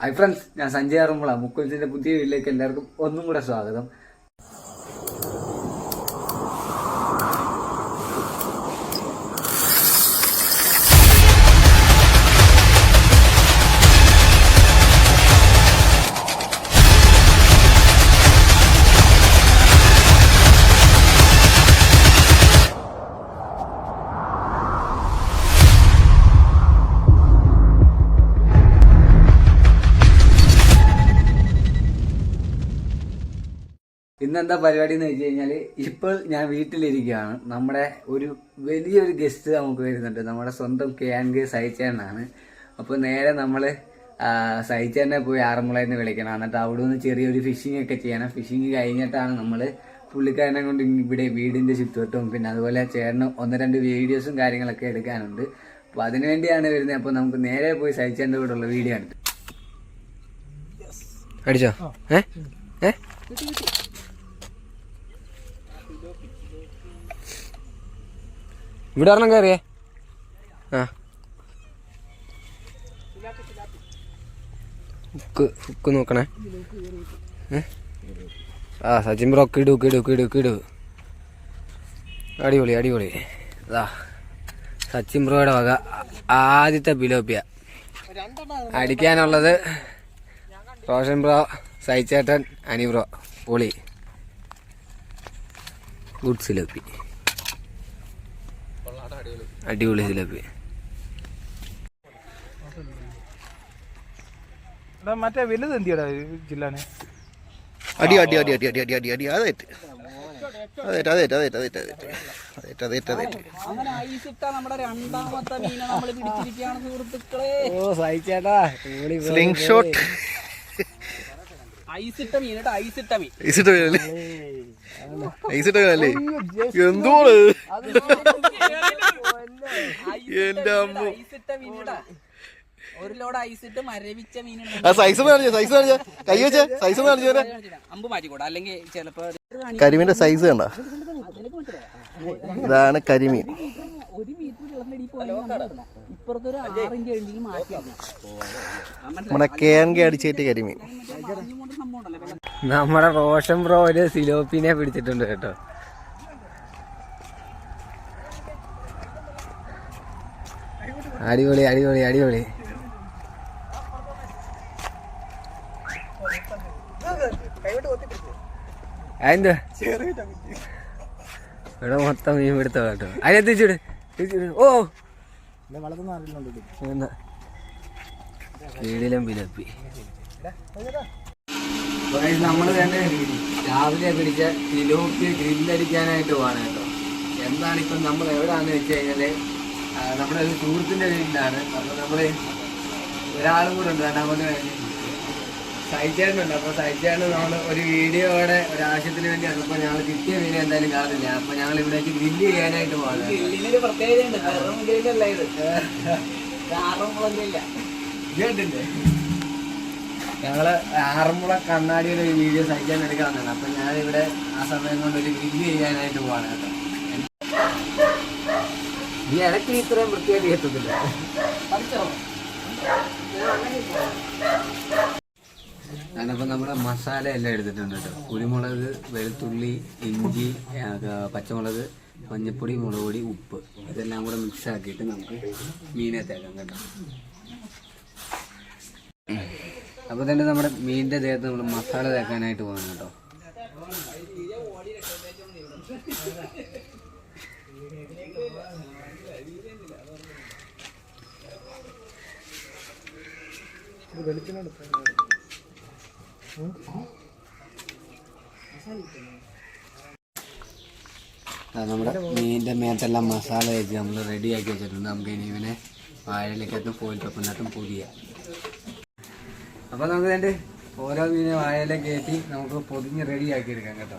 Hi friends ഞാൻ സഞ്ജയ് അറുമ്പള മുക്കുൽസിന്റെ പുതിയ വീട്ടിലേക്ക് എല്ലാവർക്കും ഒന്നും കൂടെ സ്വാഗതം. ഇന്നെന്താ പരിപാടി എന്ന് വെച്ച് കഴിഞ്ഞാൽ ഇപ്പോൾ ഞാൻ വീട്ടിലിരിക്കുകയാണ്. നമ്മുടെ ഒരു വലിയൊരു ഗസ്റ്റ് നമുക്ക് വരുന്നുണ്ട്. നമ്മുടെ സ്വന്തം കെ ആൻ കെ സഹിച്ചേനാണ് അപ്പോൾ നേരെ നമ്മൾ സഹിച്ചേനെ പോയി ആറന്മുളയിൽ നിന്ന് വിളിക്കണം. എന്നിട്ട് അവിടെ നിന്ന് ചെറിയൊരു ഫിഷിംഗ് ഒക്കെ ചെയ്യണം. ഫിഷിംഗ് കഴിഞ്ഞിട്ടാണ് നമ്മൾ പുള്ളിക്കാരനെ കൊണ്ട് ഇവിടെ വീടിന്റെ ചുറ്റുവട്ടവും പിന്നെ അതുപോലെ ചേട്ടന് ഒന്ന് രണ്ട് വീഡിയോസും കാര്യങ്ങളൊക്കെ എടുക്കാനുണ്ട്. അപ്പോൾ അതിനുവേണ്ടിയാണ് വരുന്നത്. അപ്പോൾ നമുക്ക് നേരെ പോയി സഹിച്ചേന്റെ കൂടെ ഉള്ള വീഡിയോ ആണ് അടിച്ചോ? ഏ? ഏ? ഇവിടെ ഒരെണ്ണം കയറിയേ ആ. ഹുക്ക് ഹുക്ക് നോക്കണേ. ആ സച്ചിൻ ബ്രോ കിടു കിടു കിടു കിടു അടിപൊളി അടിപൊളി. അതാ സച്ചിൻ ബ്രോയുടെ വക ആദ്യത്തെ ബിലോപ്പിയ അടിക്കാനുള്ളത് റോഷൻ ബ്രോ സൈച്ചേട്ടൻ അനി ബ്രോ പൊളി. ഗുഡ് അടിപൊളി ജിലേബി. എടാ മറ്റേ വലുത് എന്തിയടാ ജില്ലാനെ? അടി അടി അടി അടി അടി അടി അടി അടി അതേറ്റ്. അതേറ്റ് ഓ സ്ലിംഗ് ഷോട്ട് ഐസിട്ട മീൻ കേട്ടോ ഐസിട്ട മീൻ. ഐസിട്ട് വീഴല്ലേ ഐസിട്ട് വീഴല്ലേ എന്തോൾ? എന്റെ അമ്മ. ഒരു ലോഡ് ഐസിട്ട് മരവിച്ച മീനുണ്ട്. സൈസ് കാണിച്ച സൈസ് കാണിച്ച. കൈ വെച്ചേ സൈസ് കാണിച്ചേ അമ്പ് മാറ്റിക്കൂടാ അല്ലെങ്കിൽ ചിലപ്പോ കരിമീന്റെ സൈസ് കണ്ട. ഇതാണ് കരിമീൻ. നമ്മുടെ കേങ്കെ അടിച്ചേറ്റ് കരിമീൻ. നമ്മുടെ റോഷൻ ബ്രോ ഒരു സിലോപ്പിനെ പിടിച്ചിട്ടുണ്ട് കേട്ടോ. അടിപൊളി അടിപൊളി അടിപൊളി. അതിന്റെ മൊത്തം മീൻ പിടുത്തോ കേട്ടോ. അതിനെ തിരിച്ചിട് തിരിച്ചിട് ഓ കീഴിലും പിലപ്പി നമ്മൾ തന്നെ രാവിലെ പിടിച്ച തിലോപ്പി ഗ്രില്ലടിക്കാനായിട്ട് പോവാണ് കേട്ടോ. എന്താണ് ഇപ്പം നമ്മൾ എവിടെയാണെന്ന് വെച്ച് കഴിഞ്ഞാൽ നമ്മുടെ ഒരു സുഹൃത്തിന്റെ വീട്ടിലാണ് അപ്പോൾ നമ്മൾ ഒരാളും കൂടെ ഉണ്ട്. രണ്ടാമത് സഹിച്ചേട്ടനുണ്ട് അപ്പോൾ സഹിച്ചേട്ടൻ നമ്മൾ ഒരു വീഡിയോയുടെ ഒരു ആവശ്യത്തിന് വേണ്ടി അപ്പോൾ ഞങ്ങൾ കിട്ടിയ വീഡിയോ എന്തായാലും കാണുന്നില്ല. അപ്പോൾ ഞങ്ങൾ ഇവിടേക്ക് ഗ്രില്ല് ചെയ്യാനായിട്ട് പോകുന്നത് ഗ്രില്ലിനൊരു പ്രത്യേകതയുണ്ട്. വെറും ഗ്രില്ലല്ല ഇത്. കേട്ടില്ലേ ഞങ്ങൾ ആറന്മുള കണ്ണാടിയുടെ ഒരു വീഡിയോ സഹിക്കാൻ എടുക്കാൻ വന്നതാണ് അപ്പൊ ഞാനിവിടെ ആ സമയം കൊണ്ട് ഒരു ഗ്രില്ല് ചെയ്യാനായിട്ട് പോവാണ് കേട്ടോ. നീ ഇടയ്ക്ക് ഇത്രയും വൃത്തിയായിട്ട് എത്തത്തില്ല. ഞാനപ്പോ നമ്മുടെ മസാല എല്ലാം എടുത്തിട്ടുണ്ട് കേട്ടോ. കുരുമുളക് വെളുത്തുള്ളി ഇഞ്ചി പച്ചമുളക് മഞ്ഞപ്പൊടി മുളക് പൊടി ഉപ്പ്. ഇതെല്ലാം കൂടെ മിക്സ് ആക്കിയിട്ട് നമുക്ക് മീനെ തേക്കാം കേട്ടോ. അപ്പൊ തന്നെ നമ്മുടെ മീനിന്റെ ദേഹത്ത് നമ്മൾ മസാല തേക്കാനായിട്ട് പോകുന്നു കേട്ടോ. നമ്മുടെ മീനിന്റെ മേത്തെല്ലാം മസാല വെച്ച് നമ്മൾ റെഡിയാക്കി വെച്ചിട്ടുണ്ട്. നമുക്ക് ഇനി ഇവനെ വാഴയിലേക്കത്തും പെപ്പിനകത്തും പൊതിയാം അപ്പൊ നമുക്ക് വേണ്ടി ഓരോ മീനെ വാഴയിലേക്ക് കയറ്റി നമുക്ക് പൊതിഞ്ഞ് റെഡിയാക്കി എടുക്കാം കേട്ടോ.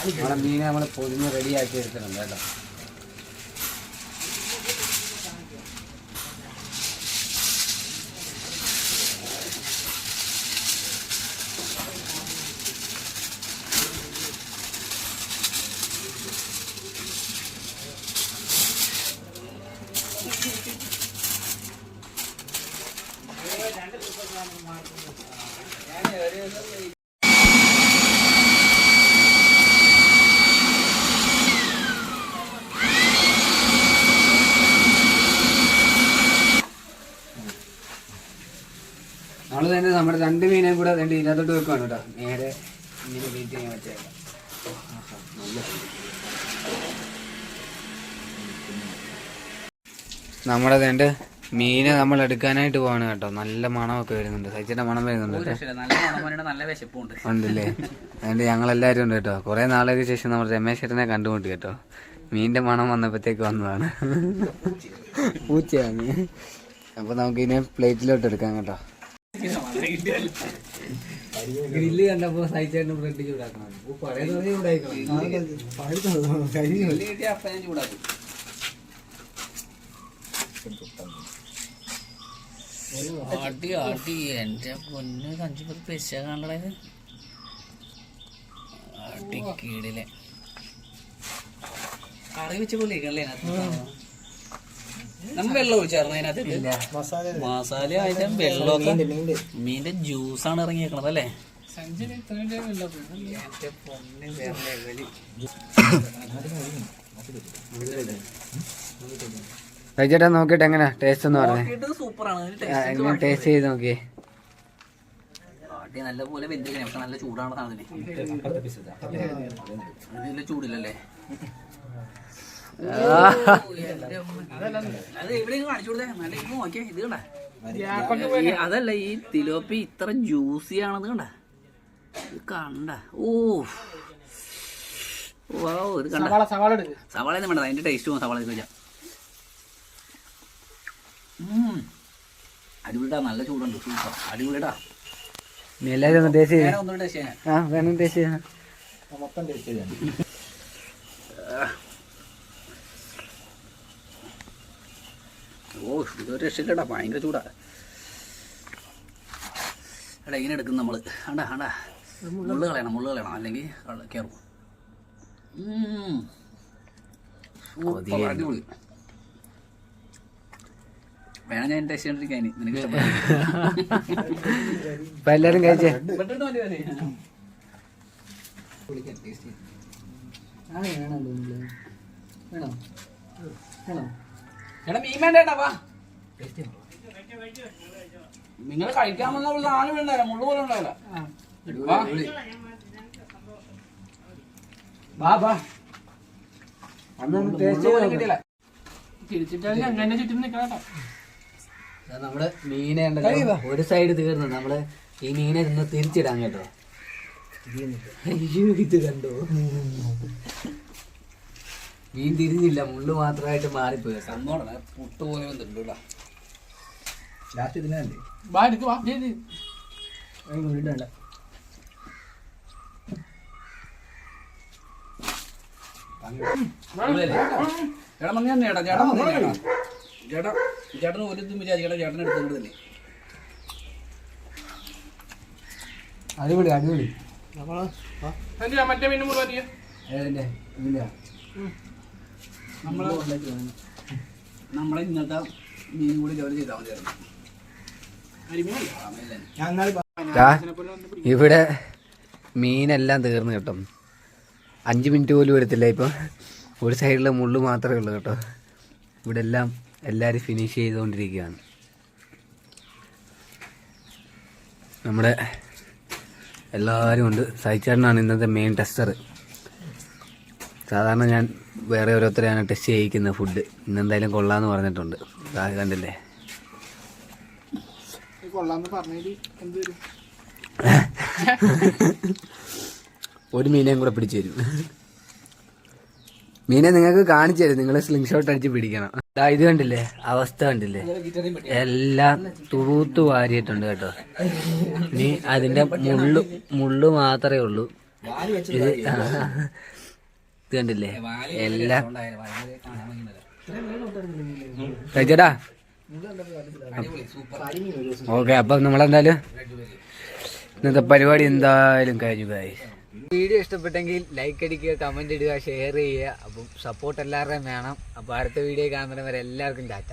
നമ്മുടെ മീനെ നമ്മൾ പൊതിഞ്ഞ് റെഡിയാക്കി എടുത്തിട്ടുണ്ട് കേട്ടോ. നമ്മൾ തന്നെ നമ്മുടെ രണ്ട് മീനെയും കൂടെ രണ്ട് ഇതിനകത്തോട്ട് വെക്കുവാണ് കേട്ടോ. നേരെ ഇങ്ങനെ വീട്ടിൽ ചെയ്യാൻ വെച്ചേക്കാം. നമ്മുടെ രണ്ട് മീനെ നമ്മൾ എടുക്കാനായിട്ട് പോവാണ് കേട്ടോ. നല്ല മണമൊക്കെ വരുന്നുണ്ട്. സൈച്ചിന്റെ മണം വരുന്നുണ്ട് ഉണ്ടല്ലേ? അതുകൊണ്ട് ഞങ്ങളെല്ലാവരും ഉണ്ട് കേട്ടോ. കുറേ നാളുകൾക്ക് ശേഷം നമ്മൾ രമേശ് ചേട്ടനെ കണ്ടുമുട്ടി കേട്ടോ. മീനിന്റെ മണം വന്നപ്പോഴത്തേക്ക് വന്നതാണ്. പൂച്ചയാണ്. അപ്പൊ നമുക്ക് ഇതിനെ പ്ലേറ്റിലോട്ട് എടുക്കാം കേട്ടോ. ഗ്രില്ല് കണ്ടപ്പോ സഹിച്ചേട്ടന് ബ്രെഡ് ചൂടാക്കണം. ചൂടാക്കും. അടി അടി എന്റെ പൊന്ന് കഞ്ചിപ്പത് പെശ കാണണത്. അടി കീടിലെ. കറി വെച്ച് ഇരിക്കണല്ലേ അതിനകത്ത് നമ്മ വെള്ളം ഒഴിച്ചായിരുന്നു അതിനകത്ത്. മസാല അതിന്റെ വെള്ളമൊക്കെ. മീന്റെ ജ്യൂസാണ് ഇറങ്ങിയേക്കണത് അല്ലേ? ചേട്ടാ നോക്കിട്ട് എങ്ങനെ? ടേസ്റ്റ് എന്ന് പറഞ്ഞേ. സൂപ്പറാണ്. ടേസ്റ്റ് ചെയ്ത് നോക്കിയേ. നല്ല പോലെ വെന്തിരിക്കണേ. പക്ഷെ നല്ല ചൂടാണ് ചൂടില്ലല്ലേ? അതല്ല ഈ തിലോപ്പി ഇത്ര ജ്യൂസി ആണെന്ന് കണ്ട? ഇത് കണ്ട? ഓ വൗ, ഇത് കണ്ട? സവാള സവാള ഒന്നും വേണ്ട അതിന്റെ ടേസ്റ്റ് സവാള വെച്ചാ അടിപൊളിടാ നല്ല ചൂടുണ്ട്. സൂപ്പർ. അടിപൊളിടാ എല്ലാവരും ഒന്ന് ടേസ്റ്റ് ടേസ്റ്റ് വേണം ടേസ്റ്റ് ചെയ്യാം. ഇതൊരു രക്ഷയില്ലടാ ഭയങ്കര ചൂടാ. എടാ ഇങ്ങനെ എടുക്കും നമ്മൾ. ആണ്ടാ ആണ്ടാ. മുള്ളു കളയണം മുള്ളു കളയണം. അല്ലെങ്കിൽ കയറും അടിപൊളി. വേണം ഞാൻ ടേസ്റ്റ് നിനക്ക് ഇഷ്ടപ്പെട്ടു എല്ലാരും കഴിച്ചേ? വേണോ? വേണോ? എടാ മീൻ വേണ്ടേട്ടാ വാ. നിങ്ങൾ കഴിക്കാൻ വന്ന പോലെ ആണ് വേണ്ടല്ല മുള്ളു പോലെ ഉണ്ടാവില്ല. വാ. വാ ടേസ്റ്റ്. കിട്ടിയില്ല. അങ്ങനെ ചുറ്റും നിൽക്കണം നമ്മൾ മീനെ ഒരു സൈഡ് തീർന്നു നമ്മൾ ഈ മീനെ നിന്ന് തിരിച്ചിടാൻ കേട്ടോ. അയ്യോ ഇത് കണ്ടോ? മീൻ തിരിഞ്ഞില്ല. മുള്ളു മാത്രമായിട്ട് മാറിപ്പോയി. കേട്ടോ. പുട്ടുപോലെ പുട്ട് പോലെ വന്നിട്ടുണ്ട് ലാസ്റ്റ് ഇതിനല്ലേ വാ എടുക്ക് വാ ചെയ്ത് വീടല്ല ചേട്ടൻ മങ്ങി തന്നെ ചേട്ടാ ചേട്ടൻ മതി ചേട്ടാ. ചേട്ടാ ചേട്ടന് ഒരു ഇതും വിചാരിക്കട്ടെ ചേട്ടൻ എടുത്തോണ്ട് തന്നെ അടിപൊളി അടിപൊളി. മറ്റേ മീൻ മുഴുവൻ നമ്മൾ ഇന്നത്തെ മീൻ കൂടി ജോലി ചെയ്താൽ മതിയായിരുന്നു. ഇവിടെ മീനെല്ലാം തീർന്നു കേട്ടോ. അഞ്ച് മിനിറ്റ് പോലും എടുത്തില്ല ഇപ്പം. ഒരു സൈഡിലെ മുള്ളു മാത്രമേ ഉള്ളൂ കേട്ടോ. ഇവിടെ എല്ലാം എല്ലാവരും ഫിനിഷ് ചെയ്തുകൊണ്ടിരിക്കുകയാണ്. നമ്മുടെ എല്ലാവരും ഉണ്ട്. സഹിച്ചേട്ടനാണ് ഇന്നത്തെ മെയിൻ ടെസ്റ്റർ സാധാരണ ഞാൻ വേറെ ഓരോരുത്തരെയാണ് ടെസ്റ്റ് ചെയ്യിക്കുന്നത് ഫുഡ് ഇന്നെന്തായാലും കൊള്ളാന്ന് പറഞ്ഞിട്ടുണ്ട്. കണ്ടില്ലേ? കൊള്ളാന്ന് പറഞ്ഞേൽ എന്ത് വരും? ഒരു മീനെയും കൂടെ പിടിച്ചു തരും. മീനെ നിങ്ങൾക്ക് കാണിച്ചു തരും. നിങ്ങൾ സ്ലിംഗ് ഷോട്ട് അടിച്ച് പിടിക്കണം. ഇത് കണ്ടില്ലേ? അവസ്ഥ കണ്ടില്ലേ? എല്ലാം തൂത്തു വാരിയിട്ടുണ്ട് കേട്ടോ. നീ അതിന്റെ മുള്ളു മുള്ളു മാത്രമേ ഉള്ളൂ. ഇത് കണ്ടില്ലേ? എല്ലാം കഴിച്ചടാ ഓക്കെ അപ്പം നമ്മളെന്തായാലും ഇന്നത്തെ പരിപാടി എന്തായാലും കഴിഞ്ഞു പോയി വീഡിയോ ഇഷ്ടപ്പെട്ടെങ്കിൽ ലൈക്ക് അടിക്കുക കമന്റ് ഇടുക ഷെയർ ചെയ്യുക. അപ്പം സപ്പോർട്ട് എല്ലാവരുടെയും വേണം. അപ്പോൾ അടുത്ത വീഡിയോ കാണുന്നവരെ എല്ലാവർക്കും ടാറ്റ.